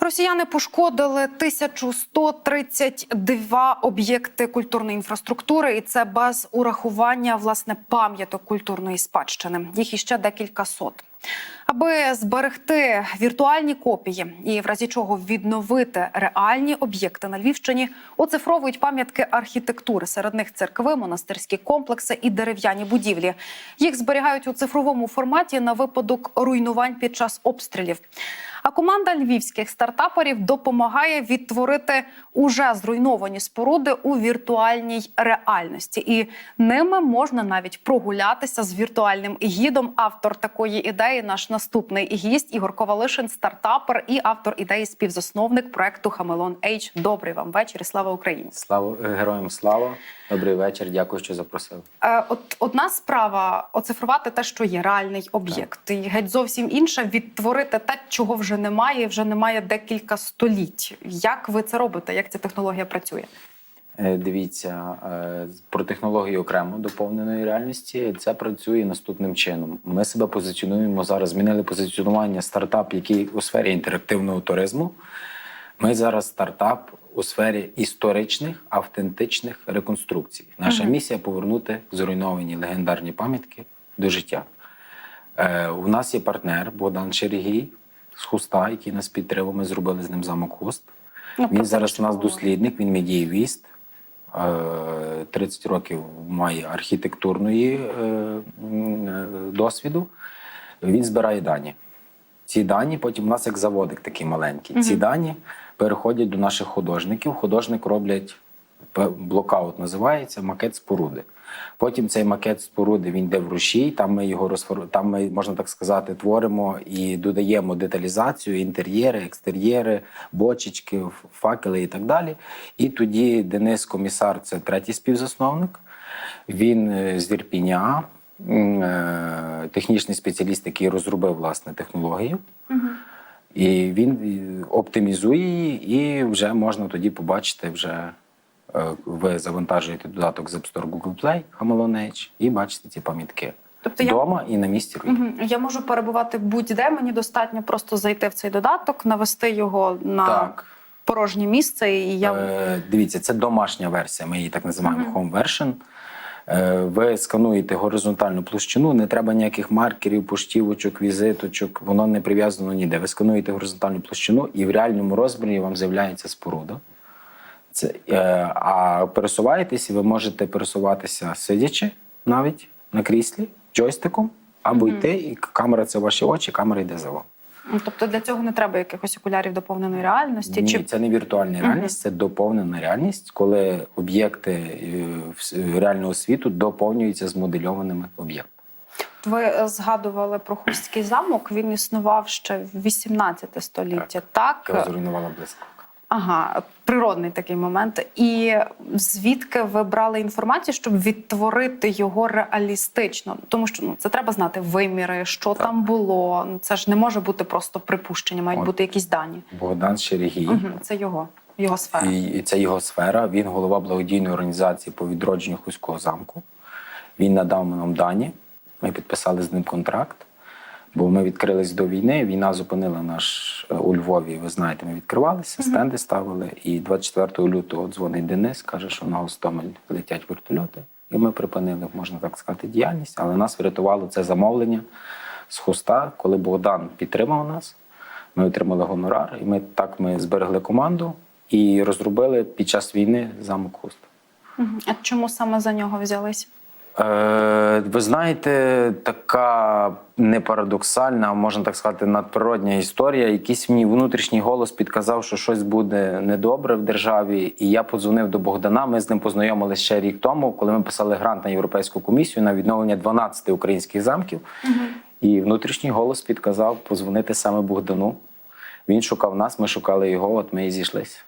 Росіяни пошкодили 1132 об'єкти культурної інфраструктури, і це без урахування власне пам'яток культурної спадщини. Їх іще декілька сот. Аби зберегти віртуальні копії і в разі чого відновити реальні об'єкти на Львівщині, оцифровують пам'ятки архітектури. Серед них церкви, монастирські комплекси і дерев'яні будівлі. Їх зберігають у цифровому форматі на випадок руйнувань під час обстрілів. А команда львівських стартаперів допомагає відтворити уже зруйновані споруди у віртуальній реальності, і ними можна навіть прогулятися з віртуальним гідом. Автор такої ідеї, наш наступний гість Ігор Ковалишин, стартапер і автор ідеї, співзасновник проекту Хамелон Ейч. Добрий вам вечір. і Слава Україні! Слава е, героям слава. Добрий вечір. Дякую, що запросили. Е, От одна справа оцифрувати те, що є реальний об'єкт, і геть зовсім інша відтворити те, чого вже немає, вже немає декілька століть. Як ви це робите? Як ця технологія працює? Е, Дивіться е, про технологію окремо доповненої реальності. Це працює наступним чином. Ми себе позиціонуємо зараз. Змінили позиціонування стартап, який у сфері інтерактивного туризму. Ми зараз стартап у сфері історичних автентичних реконструкцій. Наша місія повернути зруйновані легендарні пам'ятки до життя. Е, у нас є партнер Богдан Черегій з Хуста, який нас підтримав. Ми зробили з ним замок Хуст. Ну, він зараз у нас дослідник, він медієвіст. Е, 30 років має архітектурної е, е, досвіду. Він збирає дані. Ці дані потім у нас як заводик такий маленький. Ці дані переходять до наших художників. Художник роблять блокаут, називається макет споруди. Потім цей макет споруди він йде в рушій. Там ми його розфор... там ми, можна так сказати, творимо і додаємо деталізацію, інтер'єри, екстер'єри, бочечки, факели і так далі. І тоді Денис Комісар, це третій співзасновник. Він е, з Ірпіня, е, технічний спеціаліст, який розробив власне технологію. І він е, оптимізує її, і вже можна тоді побачити вже. Е, Ви завантажуєте додаток з App Store Google Play, Hamilton Edge, і бачите ці пам'ятки Тобто я- вдома і на місці. Мгм. Я можу перебувати будь-де. Мені достатньо просто зайти в цей додаток, навести його на Так. порожнє місце, і я Е, дивіться, це домашня версія. Ми її так називаємо home version. Е, ви скануєте горизонтальну площину, не треба ніяких маркерів, поштівочок, візиточок, воно не прив'язано ніде. Ви скануєте горизонтальну площину, і в реальному розмірі вам з'являється споруда. Це, е, а пересуваєтесь, ви можете пересуватися сидячи навіть на кріслі, джойстиком, або йти, і камера це ваші очі, камера йде за вами. Ну, тобто для цього не треба якихось окулярів доповненої реальності. Ні, Чи це не віртуальна реальність, це доповнена реальність, коли об'єкти е, реального світу доповнюються з модельованими об'єктами. ви е, згадували про Хустський замок? Він існував ще в 18 століття. Так, Його зруйнувала близько. Ага, природний такий момент. І звідки ви брали інформацію, щоб відтворити його реалістично? Тому що ну це треба знати виміри, що там було. Ну, Це ж не може бути просто припущення, мають От. бути якісь дані. Богдан Шерегій, Угу, це його, його сфера. і це його сфера. Він голова благодійної організації по відродженню Хуського замку. Він надав нам дані. Ми підписали з ним контракт. Бо ми відкрились до війни. Війна зупинила наш е, у Львові. Ви знаєте, ми відкривалися, стенди ставили. І 24 лютого дзвонить Денис, каже, що на Гостомель летять вертольоти. І ми припинили, можна так сказати, діяльність. Але нас врятувало це замовлення з хуста, коли Богдан підтримав нас. Ми отримали гонорар, і ми так ми зберегли команду і розробили під час війни замок хуст. А чому саме за нього взялись? Е, ви знаєте, така не парадоксальна, а можна так сказати, надприродня історія. Якийсь мені внутрішній голос підказав, що щось буде недобре в державі. І я подзвонив до Богдана. Ми з ним познайомилися ще рік тому, коли ми писали грант на європейську комісію на відновлення 12 українських замків. І внутрішній голос підказав позвонити саме Богдану. Він шукав нас, ми шукали його. От ми і зійшлися.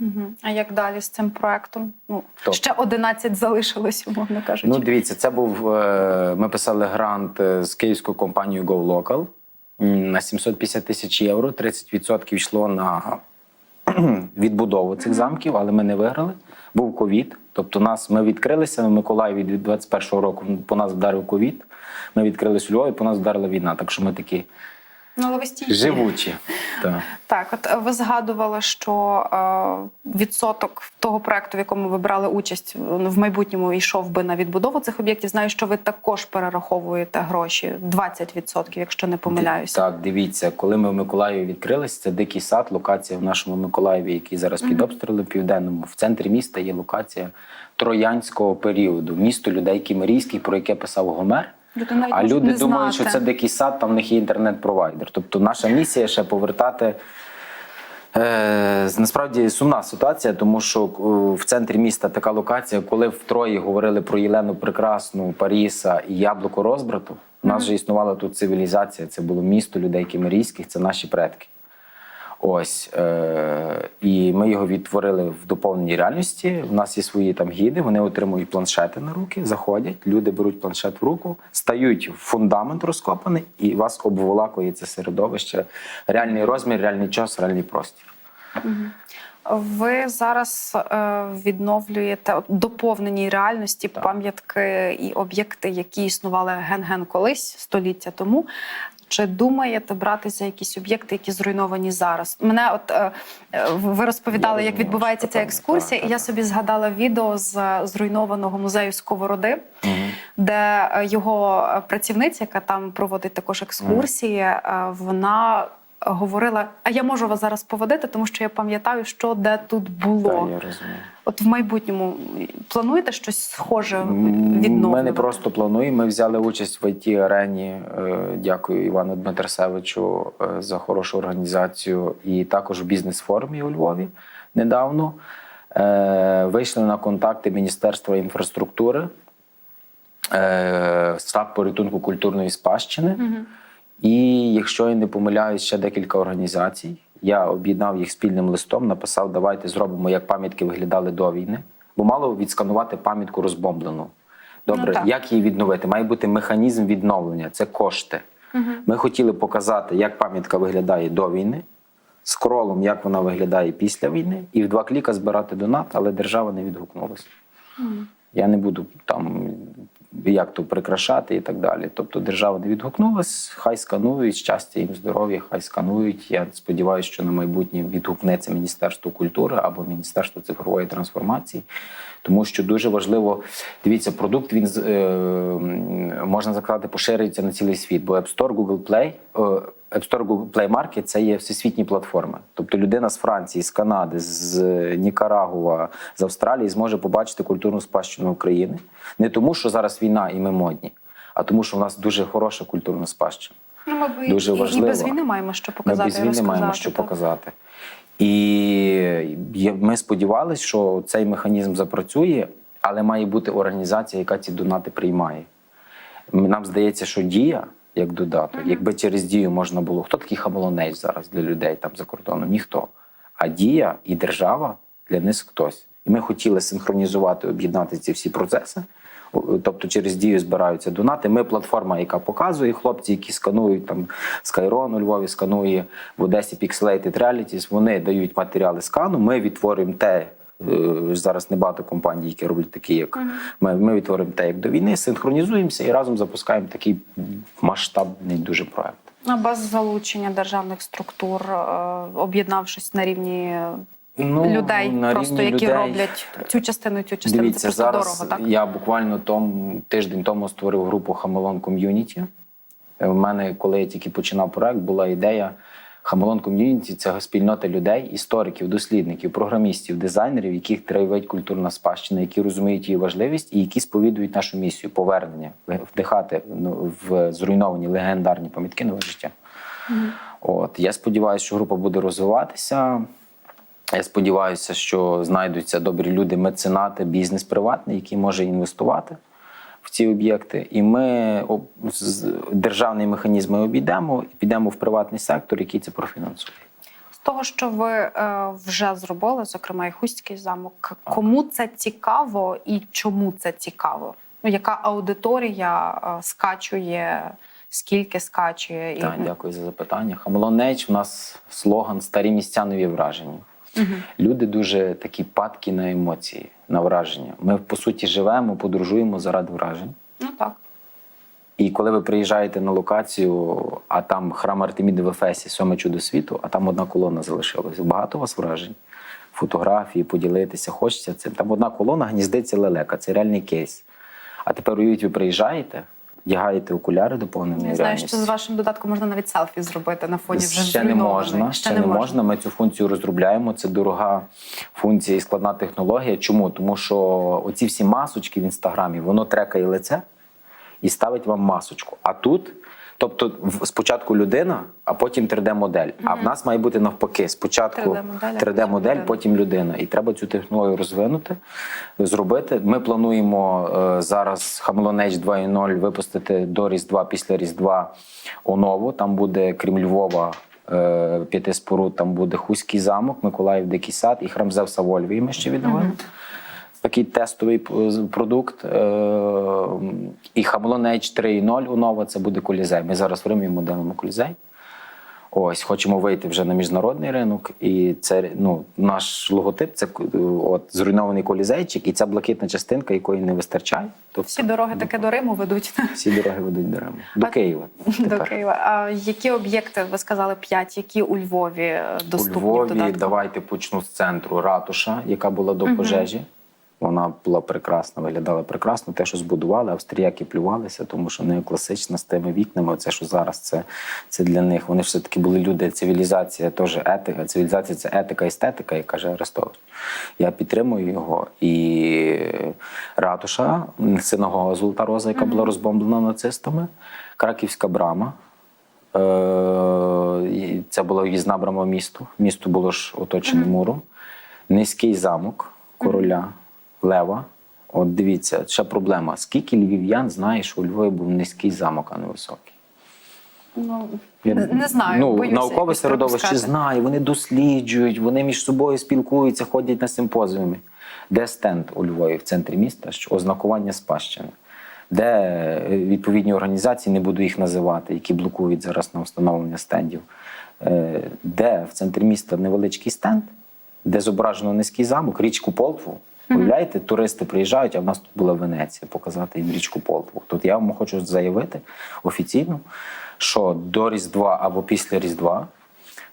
Угу. А як далі з цим проектом? Ну Тобто? ще 11 залишилось, умовно кажучи. Ну, дивіться, це був. е, Ми писали грант е, з київською компанією GoLocal на 750 тисяч євро. 30% йшло на відбудову цих замків, але ми не виграли. Був ковід. Тобто, нас ми відкрилися в Миколаєві від 21-го року. По нас вдарив ковід. Ми відкрились у Львові, по нас вдарила війна. Так що ми такі Ну, живучі. Так. Так, от ви згадували, що е, відсоток того проекту, в якому ви брали участь, в майбутньому йшов би на відбудову цих об'єктів. Знаю, що ви також перераховуєте гроші 20%, якщо не помиляюся. Так, дивіться, коли ми в Миколаєві відкрились, це дикий сад, локація в нашому Миколаєві, який зараз під обстрілом південному. В центрі міста є локація троянського періоду, місто людей Кімерійський, про яке писав Гомер. Навіть А люди не думають, знати. що це дикий сад, там в них є інтернет-провайдер. Тобто наша місія ще повертати. Е, насправді сумна ситуація, тому що е, в центрі міста така локація, коли в Трої говорили про Єлену Прекрасну, Паріса і Яблуко розбрату, у нас же існувала тут цивілізація. Це було місто людей кімерійських, це наші предки. Ось е, і ми його відтворили в доповненій реальності. У нас є свої там гіди, вони отримують планшети на руки, заходять, люди беруть планшет в руку, стають в фундамент розкопаний, і вас обволакує це середовище. Реальний розмір, реальний час, реальний простір. Ви зараз е, відновлюєте от, доповненій реальності пам'ятки і об'єкти, які існували ген-ген колись століття тому. Чи думаєте братися якісь об'єкти, які зруйновані зараз? Мене от е, е, ви розповідали, Я як розумію, відбувається ця екскурсія, так, і я собі згадала відео з зруйнованого музею Сковороди, де е, його працівниця, яка там проводить також екскурсії, угу. вона говорила: А я можу вас зараз поводити, тому що я пам'ятаю, що де тут було. Так, я розумію. От в майбутньому плануєте щось схоже Ми не просто плануємо. Ми взяли участь в it арені. Е, Дякую Івану Дмитросевичу е, за хорошу організацію. І також в бізнес-форумі у Львові недавно. Е, Вийшли на контакти Міністерства інфраструктури, штаб порятунку культурної спадщини. І якщо я не помиляюсь, ще декілька організацій. Я об'єднав їх спільним листом, написав: давайте зробимо, як пам'ятки виглядали до війни. Бо мало відсканувати пам'ятку розбомблену. Добре, Ну, як її відновити? Має бути механізм відновлення, це кошти. Ми хотіли показати, як пам'ятка виглядає до війни, скролом, як вона виглядає після війни, і в два кліка збирати донат, але держава не відгукнулася. Я не буду там як то прикрашати і так далі. Тобто держава не відгукнулась, хай сканують, щастя їм здоров'я, хай сканують. Я сподіваюся, що на майбутнє відгукнеться Міністерство культури або Міністерство цифрової трансформації. Тому що дуже важливо, дивіться, продукт він е, можна сказати, поширюється на цілий світ, бо App Store, Google Play, е, Google Play Market – це є всесвітні платформи. Тобто людина з Франції, з Канади, з Нікарагуа, з Австралії зможе побачити культурну спадщину України. Не тому, що зараз війна і ми модні, а тому, що в нас дуже хороша культурна спадщина. Ну, ми б і- Дуже і, і без війни маємо що показати. Ми без війни розказати, маємо що так. показати. І ми сподівалися, що цей механізм запрацює, але має бути організація, яка ці донати приймає. Нам здається, що дія як додаток, якби через дію можна було. Хто такий хамолонець зараз для людей там за кордоном? Ніхто. А дія і держава для них хтось. І ми хотіли синхронізувати, об'єднати ці всі процеси. Тобто через дію збираються донати. Ми платформа, яка показує хлопці, які сканують там Skyron у Львові, сканує в Одесі Pixelated Realities, Вони дають матеріали скану. Ми відтворюємо те. Е, Зараз небагато компаній, які роблять такі, як ми. Ми відтворимо те, як до війни, синхронізуємося і разом запускаємо такий масштабний дуже проект. А без залучення державних структур, е, об'єднавшись на рівні Ну, людей, на просто рівні які людей. роблять цю частину, цю частину. Дивіться, це просто зараз дорого, так? я буквально том, тиждень тому створив групу Хамелон Ком'юніті. У мене, коли я тільки починав проект, була ідея Хамелон Ком'юніті це спільнота людей, істориків, дослідників, програмістів, дизайнерів, яких тривить культурна спадщина, які розуміють її важливість і які сповідують нашу місію повернення, вдихати ну, в зруйновані легендарні пам'ятки нове життя. От я сподіваюся, що група буде розвиватися. Я сподіваюся, що знайдуться добрі люди, меценати, бізнес приватний, який може інвестувати в ці об'єкти. І ми з- державні механізми обійдемо і підемо в приватний сектор, який це профінансує. З того, що ви е, вже зробили, зокрема і Хуський замок, кому це цікаво і чому це цікаво? Ну, яка аудиторія е, скачує, скільки скачує? І... Так, дякую за запитання. Хамелонеч у нас слоган Старі місця нові враження. Люди дуже такі падкі на емоції, на враження. Ми по суті живемо, подорожуємо заради вражень. Ну так. І коли ви приїжджаєте на локацію, а там храм Артеміди в Ефесі, сьоме чудо світу, а там одна колона залишилася. Багато у вас вражень? Фотографії, поділитися, хочеться цим. Там одна колона гніздиться лелека, це реальний кейс. А тепер уявіть, ви приїжджаєте, вдягаєте окуляри доповнені. Я знаю, що з вашим додатком можна навіть селфі зробити на фоні вже ще не можна. Ще, не можна. Ми цю функцію розробляємо. Це дорога функція і складна технологія. Чому? Тому що оці всі масочки в інстаграмі, воно трекає лице і ставить вам масочку. А тут, тобто, спочатку людина, а потім 3D-модель. А в нас має бути навпаки: спочатку 3D-модель, 3D-модель, потім людина. І треба цю технологію розвинути, зробити. Ми плануємо е, зараз Хамелон Edge 2.0 випустити до Різдва після Різдва онову. Там буде, крім Львова, е, п'яти споруд, там буде Хуський замок, Миколаїв Дикий сад і храм Зевса в Ольвії Ми ще відновимо. Такий тестовий продукт. Е, І Хамелон Edge 3.0 онова це буде колізей. Ми зараз в Римі моделимо колізей. Ось, хочемо вийти вже на міжнародний ринок, і це ну, наш логотип це е, от зруйнований колізейчик, і ця блакитна частинка, якої не вистачає. Тобто Всі дороги таке до Риму ведуть всі дороги ведуть до Риму. До А- Києва. до. Києва. А які об'єкти ви сказали п'ять, які у Львові е, доступні У Львові додатку? давайте почну з центру ратуша, яка була до пожежі. Вона була прекрасна, виглядала прекрасно. Те, що збудували, австріяки плювалися, тому що неокласична з тими вікнами. Це що зараз це, це для них. Вони все таки були люди. Цивілізація теж етика. Цивілізація це етика, естетика, як каже Арестович. Я підтримую його. І ратуша, синагога Золота Роза, яка була розбомблена нацистами, Краківська брама. Е, Це була в'їзна брама в місто. Місто було ж оточене муром. Низький замок короля Лева. От дивіться, ще проблема. Скільки львів'ян знає, що у Львові був низький замок, а не високий? Ну, Я- не, знаю. Ну, боюся наукове середовище знає, вони досліджують, вони між собою спілкуються, ходять на симпозіуми. Де стенд у Львові в центрі міста, що ознакування спадщини, де е, відповідні організації, не буду їх називати, які блокують зараз на встановлення стендів, е, де в центрі міста невеличкий стенд, де зображено низький замок, річку Полтву. Уявляєте, туристи приїжджають, а в нас тут була Венеція, показати їм річку Полтву. Тут я вам хочу заявити офіційно, що до Різдва або після Різдва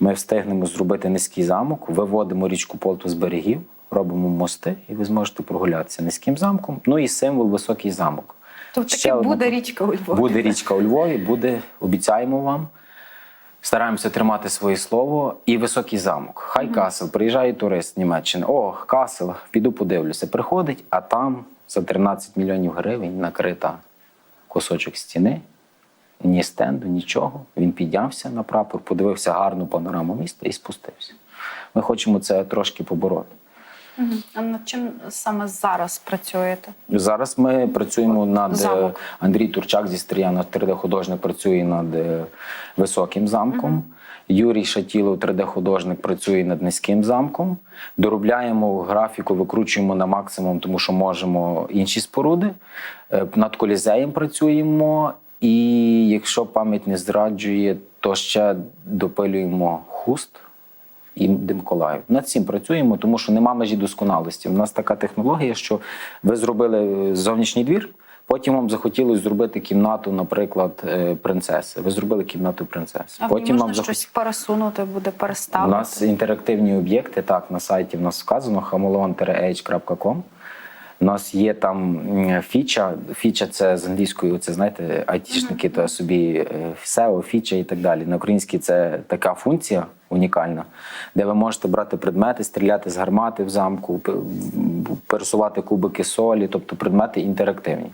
ми встигнемо зробити низький замок, виводимо річку Полтву з берегів, робимо мости, і ви зможете прогулятися низьким замком. Ну і символ високий замок. Тобто таки буде річка у Львові. Буде річка у Львові, буде, обіцяємо вам. Стараємося тримати своє слово і високий замок. Хай Касел, приїжджає турист з Німеччини. О, Касел, піду подивлюся. Приходить, а там за 13 мільйонів гривень накрита кусочок стіни, ні стенду, нічого. Він піднявся на прапор, подивився гарну панораму міста і спустився. Ми хочемо це трошки побороти. А над чим саме зараз працюєте? Зараз ми працюємо над е, Замок. Андрій Турчак зі Стріяна, 3D-художник, працює над е, високим замком. Юрій Шатілов, 3D-художник, працює над низьким замком. Доробляємо графіку, викручуємо на максимум, тому що можемо інші споруди. Е, Над колізеєм працюємо. І якщо пам'ять не зраджує, то ще допилюємо хуст і Димколаїв. Над цим працюємо, тому що нема межі досконалості. У нас така технологія, що ви зробили е, зовнішній двір, потім вам захотілося зробити кімнату, наприклад, е, принцеси. Ви зробили кімнату принцеси. А потім можна вам захот- щось пересунути, буде у нас інтерактивні об'єкти, так, на сайті в нас вказано hamilon-h.com. У нас є там фіча. Фіча це з англійською, це знаєте, айтішники, то собі е, SEO, фіча і так далі. На українській це така функція унікальна, де ви можете брати предмети, стріляти з гармати в замку, пересувати кубики солі, тобто предмети інтерактивні.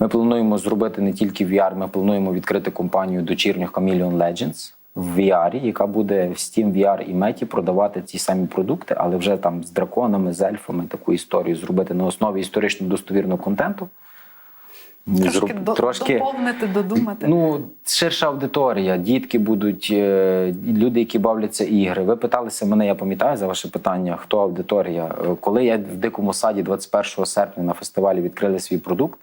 Ми плануємо зробити не тільки VR, ми плануємо відкрити компанію дочірню Chameleon Legends в VR, яка буде в Steam VR і Meta продавати ті самі продукти, але вже там з драконами, з ельфами таку історію зробити на основі історично достовірного контенту. Трошки, Зроб- трошки доповнити, додумати. Ну, ширша аудиторія, дітки будуть, е, люди, які бавляться ігри. Ви питалися мене, я пам'ятаю за ваше питання, хто аудиторія. Е, Коли я в дикому саді 21 серпня на фестивалі відкрили свій продукт,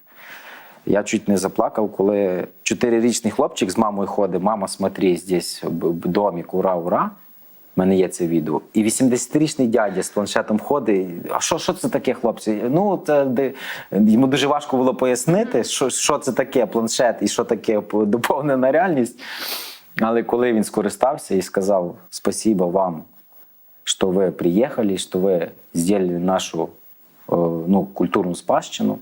я чуть не заплакав, коли чотирирічний хлопчик з мамою ходить, мама, смотри, здесь б- домик, ура, ура. У мене є це відео. І 80-річний дядя з планшетом ходить. А що, що це таке, хлопці? Ну, це де йому дуже важко було пояснити, що, що це таке планшет і що таке доповнена реальність. Але коли він скористався і сказав спасибо вам, що ви приїхали, що ви зробили нашу ну, культурну спадщину,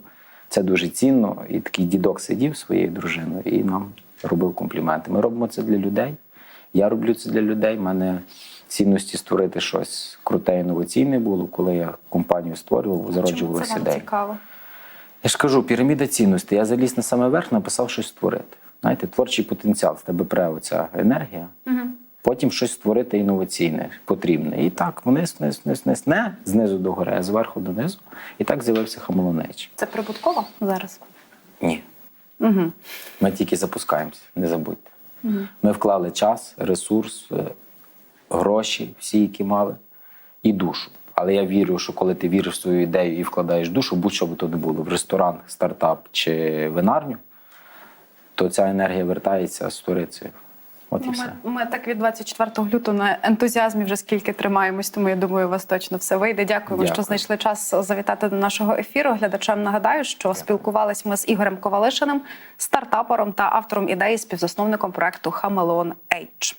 це дуже цінно. І такий дідок сидів своєю дружиною і нам робив компліменти. Ми робимо це для людей. Я роблю це для людей. Мене цінності створити щось круте інноваційне було, коли я компанію створював, Чому зароджувалися це цікаво? Я ж кажу, піраміда цінностей. Я заліз на саме верх, написав щось створити. Знаєте, творчий потенціал, в тебе пре оця енергія. Потім щось створити інноваційне, потрібне. І так, вниз, вниз, вниз, вниз. Не знизу до гори, а зверху донизу. І так з'явився хамолонеч. Це прибутково зараз? Ні. Угу. Ми тільки запускаємося, не забудьте. Ми вклали час, ресурс, е, гроші, всі, які мали, і душу. Але я вірю, що коли ти віриш в свою ідею і вкладаєш душу, будь-що би то не було, в ресторан, стартап чи винарню, то ця енергія вертається сторицею. От і Ну, все. ми, ми так від 24 лютого на ентузіазмі вже скільки тримаємось, тому я думаю, у вас точно все вийде. Дякуємо, що знайшли час завітати до нашого ефіру. Глядачам нагадаю, що спілкувались ми з Ігорем Ковалишиним, стартапером та автором ідеї, співзасновником проекту Хамелеон Ейдж.